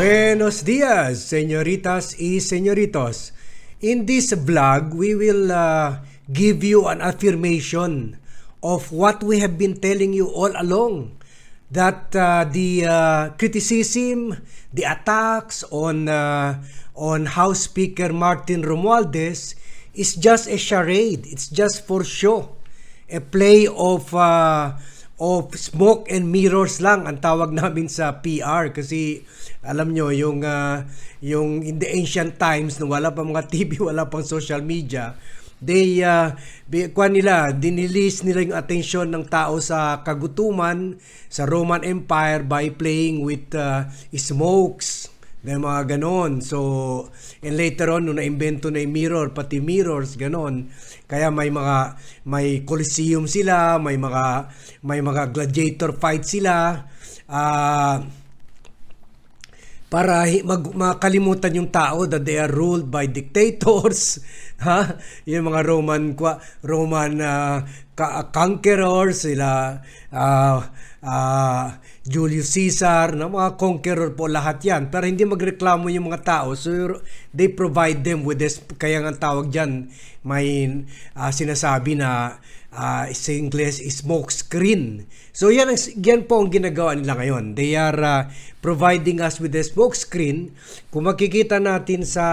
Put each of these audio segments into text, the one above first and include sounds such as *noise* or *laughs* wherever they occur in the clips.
Buenos dias, señoritas y señoritos. In this vlog, we will uh, give you an affirmation of what we have been telling you all along. That uh, the uh, criticism, the attacks on uh, on House Speaker Martin Romualdez is just a charade. It's just for show. A play of uh, of smoke and mirrors lang ang tawag *laughs* namin sa PR kasi alam nyo yung uh, yung in the ancient times nung wala pa mga *laughs* TV, wala pang social media, they uh, nila dinilis nila yung atensyon ng tao sa kagutuman sa Roman Empire by playing with uh, smokes na mga ganon. So, and later on, nung na-invento na yung mirror, pati mirrors, ganon. Kaya may mga, may coliseum sila, may mga, may mga gladiator fight sila. Ah, uh, para mag, makalimutan yung tao that they are ruled by dictators *laughs* ha yung mga Roman Roman uh, conquerors sila uh, uh, Julius Caesar na mga conqueror po lahat yan pero hindi magreklamo yung mga tao so they provide them with this kaya nga tawag diyan may uh, sinasabi na uh, sa English smoke screen. So yan, yan po ang ginagawa nila ngayon. They are uh, providing us with a smoke screen. Kung makikita natin sa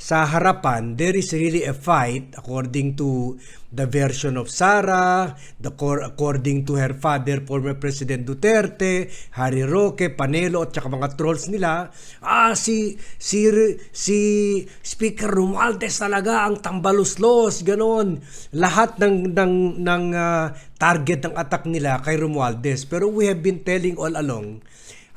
sa harapan, there is really a fight according to the version of Sara, the according to her father, former President Duterte, Harry Roque, Panelo, at saka mga trolls nila. Ah, si, si, si Speaker Romualdez talaga ang tambaluslos, ganon. Lahat ng, ng, ng uh, target ng attack nila kay Romualdez. Pero we have been telling all along,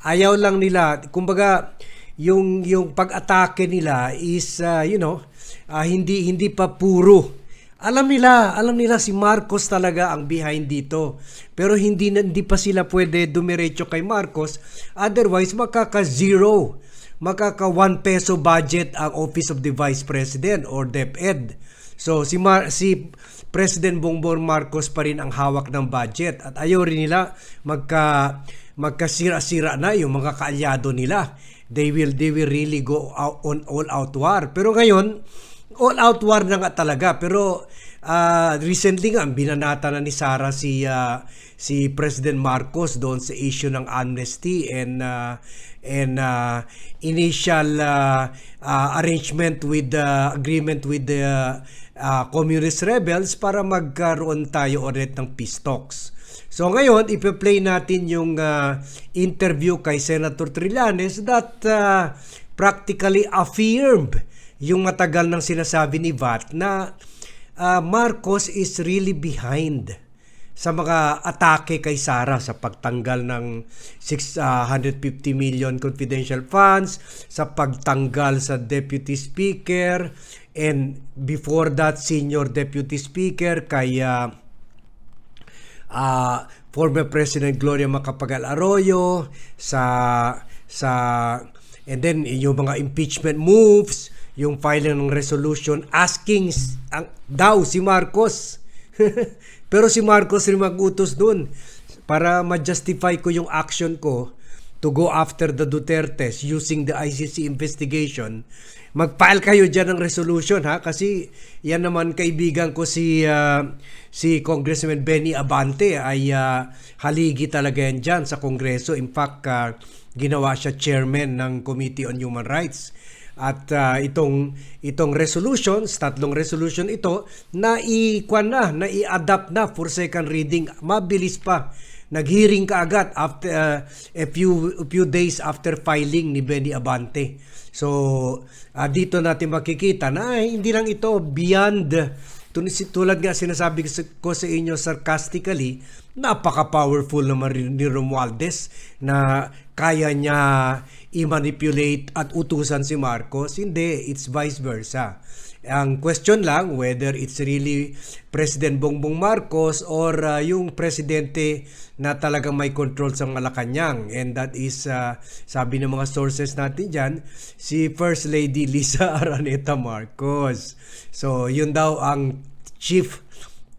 ayaw lang nila, kumbaga, yung yung pag-atake nila is uh, you know uh, hindi hindi pa puro. Alam nila alam nila si Marcos talaga ang behind dito. Pero hindi hindi pa sila pwede dumiretso kay Marcos. Otherwise makaka zero makaka 1 peso budget ang Office of the Vice President or DepEd. So si Mar si President Bongbong Marcos pa rin ang hawak ng budget. At ayaw rin nila magka magkasira-sira na yung mga kaalyado nila they will they will really go out on all out war. Pero ngayon, all out war na nga talaga. Pero uh, recently nga binanata na ni Sara si uh, si President Marcos doon sa issue ng amnesty and uh, and uh, initial uh, uh, arrangement with uh, agreement with the uh, communist rebels para magkaroon tayo ulit ng peace talks. So ngayon, ipe-play natin yung uh, interview kay Senator Trillanes that uh, practically affirmed yung matagal nang sinasabi ni VAT na uh, Marcos is really behind sa mga atake kay Sara sa pagtanggal ng 650 million confidential funds, sa pagtanggal sa deputy speaker, and before that senior deputy speaker kay uh, uh, former President Gloria Macapagal Arroyo sa sa and then yung mga impeachment moves, yung filing ng resolution asking ang, daw si Marcos. *laughs* Pero si Marcos rin mag-utos doon para ma-justify ko yung action ko to go after the Dutertes using the ICC investigation, mag-file kayo dyan ng resolution ha kasi yan naman kaibigan ko si uh, si Congressman Benny Abante ay uh, haligi talaga yan dyan sa Kongreso. In fact, uh, ginawa siya chairman ng Committee on Human Rights. At uh, itong itong resolutions, tatlong resolution ito na i-kwan na, na i-adapt na for second reading, mabilis pa naghearing ka agad after uh, a few a few days after filing ni Benny Abante. So, uh, dito natin makikita na ay, hindi lang ito beyond tulad nga sinasabi ko sa inyo sarcastically, napaka-powerful naman ni Romualdez na kaya niya i-manipulate at utusan si Marcos. Hindi, it's vice versa. Ang question lang whether it's really President Bongbong Marcos or uh, yung presidente na talagang may control sa Malacanang. And that is uh, sabi ng mga sources natin diyan si First Lady *laughs* Lisa Araneta Marcos. So yun daw ang chief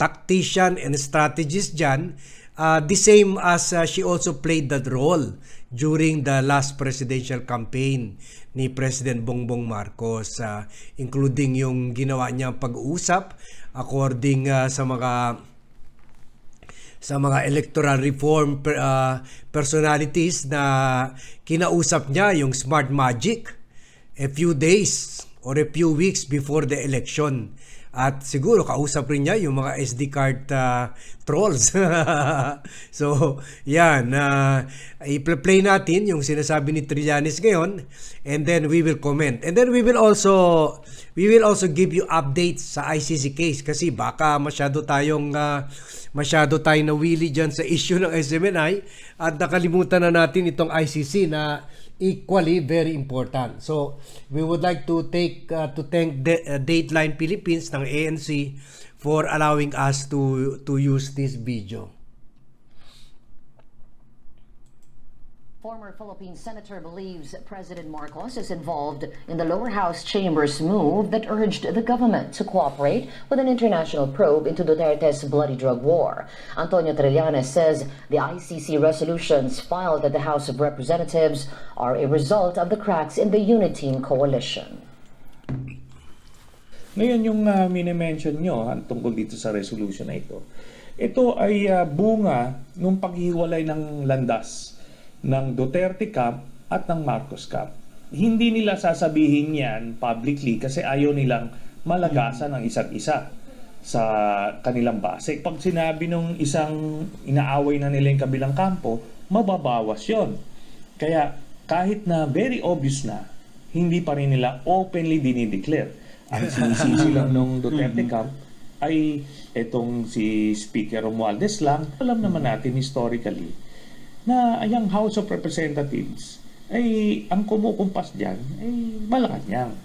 tactician and strategist diyan uh, the same as uh, she also played that role during the last presidential campaign ni President Bongbong Marcos uh, including yung ginawa niyang pag-uusap according uh, sa mga sa mga electoral reform uh, personalities na kinausap niya yung smart magic a few days or a few weeks before the election. At siguro kausap rin niya yung mga SD card uh, trolls. *laughs* so, yan. Uh, i-play natin yung sinasabi ni Trillanes ngayon and then we will comment. And then we will also we will also give you updates sa ICC case kasi baka masyado tayong uh, masyado tayong nawili dyan sa issue ng SMNI at nakalimutan na natin itong ICC na equally very important. So, we would like to take uh, to thank De- uh, Dateline Philippines ng ANC for allowing us to to use this video. Former Philippine senator believes President Marcos is involved in the lower house chamber's move that urged the government to cooperate with an international probe into Duterte's bloody drug war. Antonio Trillanes says the ICC resolutions filed at the House of Representatives are a result of the cracks in the Uniteam coalition. Ngayon yung uh, minimension nyo ha, tungkol dito sa resolution na ito, ito ay uh, bunga ng paghiwalay ng landas ng Duterte Camp at ng Marcos Camp. Hindi nila sasabihin yan publicly kasi ayaw nilang malagasan ang isa't isa sa kanilang base. Pag sinabi nung isang inaaway na nila yung kabilang kampo, mababawas yon. Kaya kahit na very obvious na, hindi pa rin nila openly dinideclare. Ang sinisisi lang nung *laughs* Duterte Camp ay etong si Speaker Romualdez lang. Alam naman natin historically na ang House of Representatives ay ang kumukumpas dyan ay Malacanang.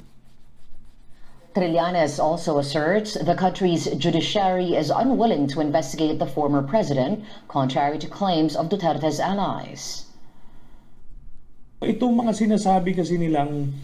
Trillanes also asserts the country's judiciary is unwilling to investigate the former president, contrary to claims of Duterte's allies. Itong mga sinasabi kasi nilang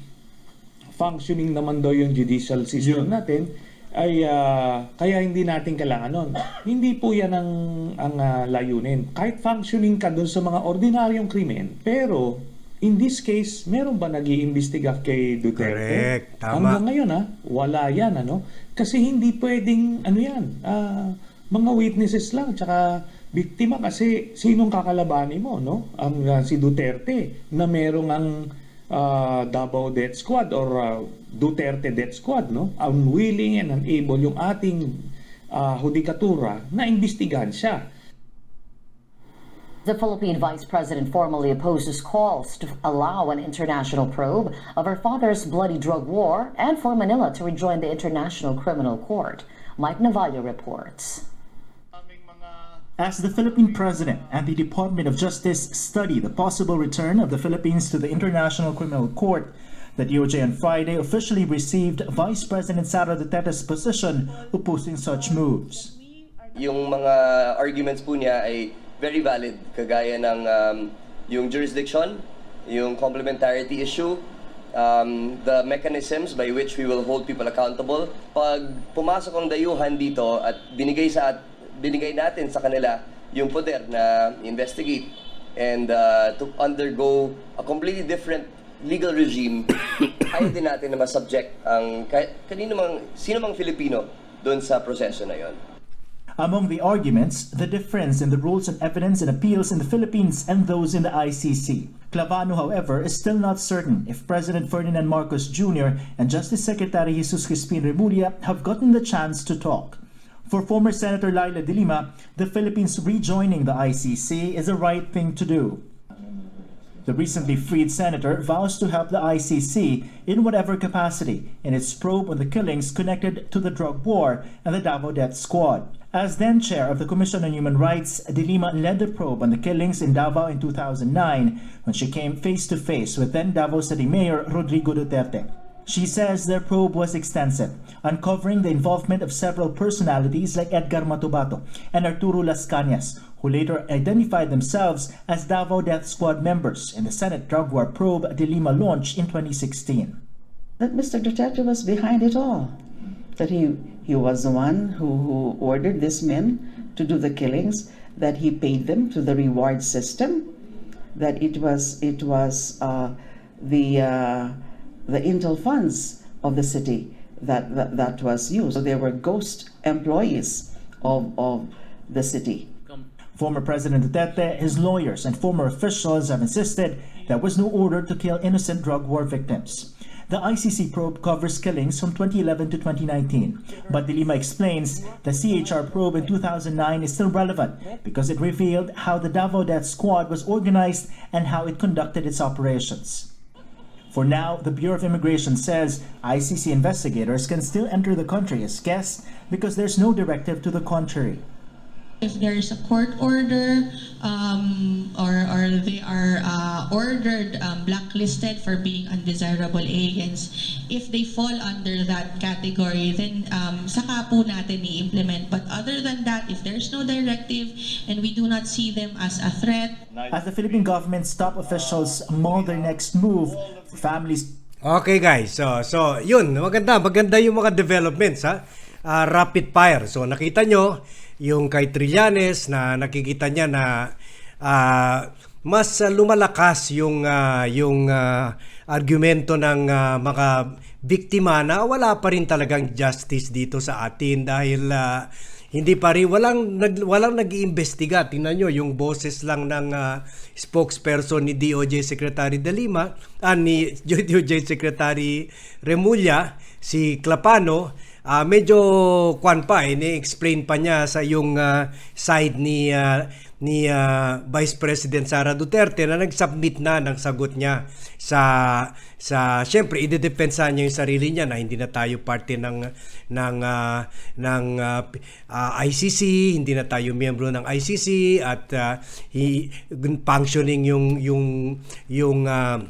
functioning naman daw yung judicial system natin ay uh, kaya hindi natin kailangan nun. Hindi po yan ang, ang uh, layunin. Kahit functioning ka doon sa mga ordinaryong krimen, pero in this case, meron ba nag iimbestiga kay Duterte? Correct. Tama. Hanggang ngayon ha, wala yan ano. Kasi hindi pwedeng ano yan, uh, mga witnesses lang tsaka biktima kasi sinong kakalabanin mo no? Ang uh, si Duterte na merong ang uh, Davao Death Squad or uh, Duterte Death Squad, no? Unwilling and unable yung ating uh, na imbestigahan siya. The Philippine vice president formally opposes calls to allow an international probe of her father's bloody drug war and for Manila to rejoin the International Criminal Court. Mike Navallo reports. As the Philippine President and the Department of Justice study the possible return of the Philippines to the International Criminal Court, the DOJ on Friday officially received Vice President Sara Duterte's position opposing such moves. Yung mga arguments po niya ay very valid, kagaya ng um, yung jurisdiction, yung complementarity issue, um, the mechanisms by which we will hold people accountable. Pag pumasok ang dayuhan dito at binigay sa binigay natin sa kanila yung poder na investigate and uh, to undergo a completely different legal regime, *coughs* ayaw din natin na masubject ang kanino mang, sino mang Filipino doon sa proseso na yon. Among the arguments, the difference in the rules on evidence and appeals in the Philippines and those in the ICC. Clavano, however, is still not certain if President Ferdinand Marcos Jr. and Justice Secretary Jesus Crispin Remulla have gotten the chance to talk. For former Senator Laila de Lima, the Philippines rejoining the ICC is the right thing to do. The recently freed senator vows to help the ICC in whatever capacity in its probe on the killings connected to the drug war and the Davao Death Squad. As then chair of the Commission on Human Rights, De Lima led the probe on the killings in Davao in 2009 when she came face to face with then Davao City Mayor Rodrigo Duterte. She says their probe was extensive, uncovering the involvement of several personalities like Edgar Matubato and Arturo Las Cañas, who later identified themselves as Davao Death Squad members in the Senate drug war probe De Lima launched in 2016. That Mr. Duterte was behind it all. That he, he was the one who, who ordered these men to do the killings, that he paid them to the reward system, that it was it was uh, the uh, the Intel funds of the city that, that that was used. So there were ghost employees of of the city. Former President Duterte, his lawyers, and former officials have insisted there was no order to kill innocent drug war victims. The ICC probe covers killings from 2011 to 2019, but De Lima explains the CHR probe in 2009 is still relevant because it revealed how the Davao Death Squad was organized and how it conducted its operations. For now, the Bureau of Immigration says ICC investigators can still enter the country as guests because there's no directive to the contrary. If there is a court order um, or, or they are uh, ordered um, blacklisted for being undesirable aliens, if they fall under that category, then um, saka po natin i-implement. But other than that, if there's no directive and we do not see them as a threat, As the Philippine government's top officials mull their next move, families Okay guys, so so yun, maganda, maganda yung mga developments ha. Ah, rapid fire. So nakita nyo yung kay Trillanes na nakikita niya na ah, mas lumalakas yung ah, yung ah, argumento ng ah, mga biktima na wala pa rin talagang justice dito sa atin dahil ah, hindi pa rin walang nag, walang nag-iimbestiga. Tingnan nyo yung boses lang ng ah, spokesperson ni DOJ Secretary De Lima, ah, ni *laughs* DOJ Secretary Remulla, si Clapano, ah, medyo kwan pa eh, ni-explain pa niya sa yung ah, side ni ah, ni ah, Vice President Sara Duterte na nag-submit na ng sagot niya sa sa syempre idedepensa niya yung sarili niya na hindi na tayo parte ng ng ah, ng p- ah, ICC, hindi na tayo miyembro ng ICC at ah, hi- functioning yung yung yung ah,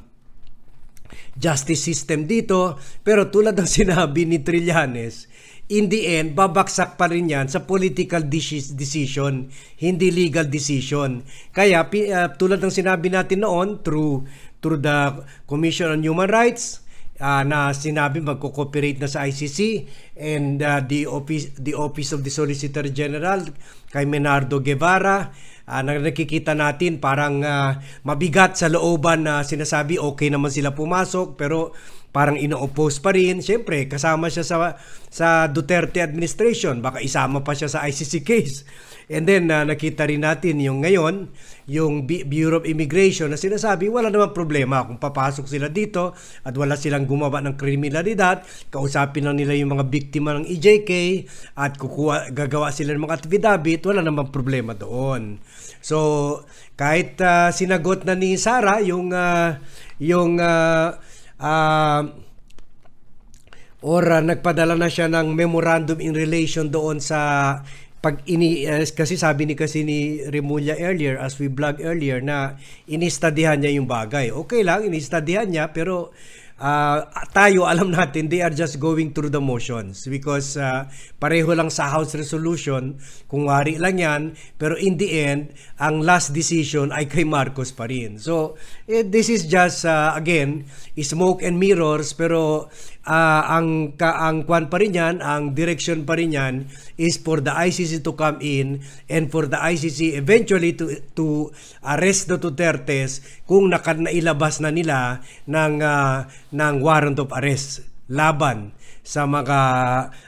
justice system dito. Pero tulad ng *laughs* sinabi ni Trillanes, in the end, babaksak pa rin yan sa political deci- decision, hindi legal decision. Kaya uh, tulad ng sinabi natin noon through through the Commission on Human Rights, ah, na sinabi magko-cooperate na sa ICC and ah, the office the office of the Solicitor General kay Menardo Guevara na nakikita natin parang ah, mabigat sa looban na sinasabi okay naman sila pumasok pero parang ino-oppose pa rin. Siyempre, kasama siya sa sa Duterte administration, baka isama pa siya sa ICC case. And then ah, nakita rin natin yung ngayon, yung B- Bureau of Immigration na sinasabi wala namang problema kung papasok sila dito at wala silang gumawa ng kriminalidad, kausapin lang nila yung mga biktima ng EJK at kukuha, gagawa sila ng mga affidavit, wala namang problema doon. So, kahit ah, sinagot na ni Sara yung ah, yung ah, ah, or ah, nagpadala na siya ng memorandum in relation doon sa pag ini eh, kasi sabi ni kasi ni Remulla earlier as we vlog earlier na inistudihan niya yung bagay. Okay lang, inistudihan niya pero ah, tayo alam natin they are just going through the motions because ah, pareho lang sa House resolution kung wari lang yan pero in the end ang last decision ay kay Marcos pa rin. So eh, this is just ah, again smoke and mirrors pero ah, ang ka, ang kwan pa rin yan, ang direction pa rin yan is for the ICC to come in and for the ICC eventually to to arrest the Dutertes kung naka, na nila ng ah, ng warrant of arrest laban sa mga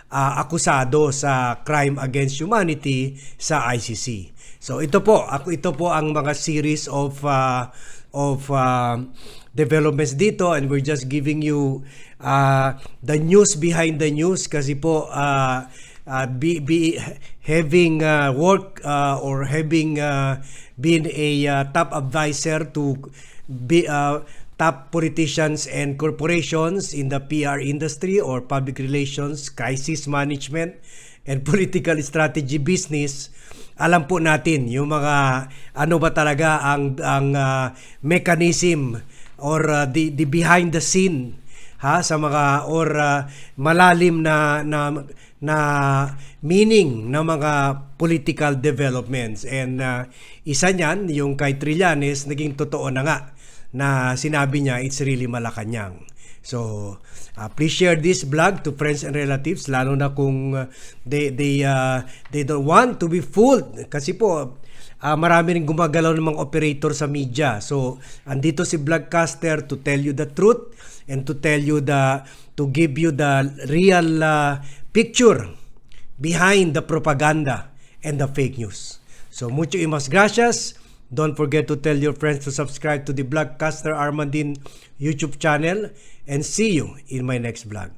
ah, akusado sa crime against humanity sa ICC. So ito po, ako ito po ang mga series of ah, of ah, developments dito and we're just giving you uh, the news behind the news kasi po uh, uh, be, be having uh, work uh, or having uh, been a uh, top advisor to be uh, top politicians and corporations in the PR industry or public relations, crisis management, and *laughs* political strategy business, alam po natin yung mga ano ba talaga ang ang uh, mechanism or uh, the the behind the scene ha sa mga or uh, malalim na na na meaning ng mga political developments and uh, isa niyan yung kay Trillanes naging totoo na nga na sinabi niya it's really Malacanang. So, uh, please share this vlog to friends and relatives lalo na kung uh, they they uh, they don't want to be fooled kasi po uh, marami ring gumagalaw ng mga operator sa media. So, andito si Vlogcaster to tell you the truth and to tell you the to give you the real uh, picture behind the propaganda and the fake news. So, mucho y mas gracias. Don't forget to tell your friends to subscribe to the Vlogcaster Armandin YouTube channel and see you in my next vlog.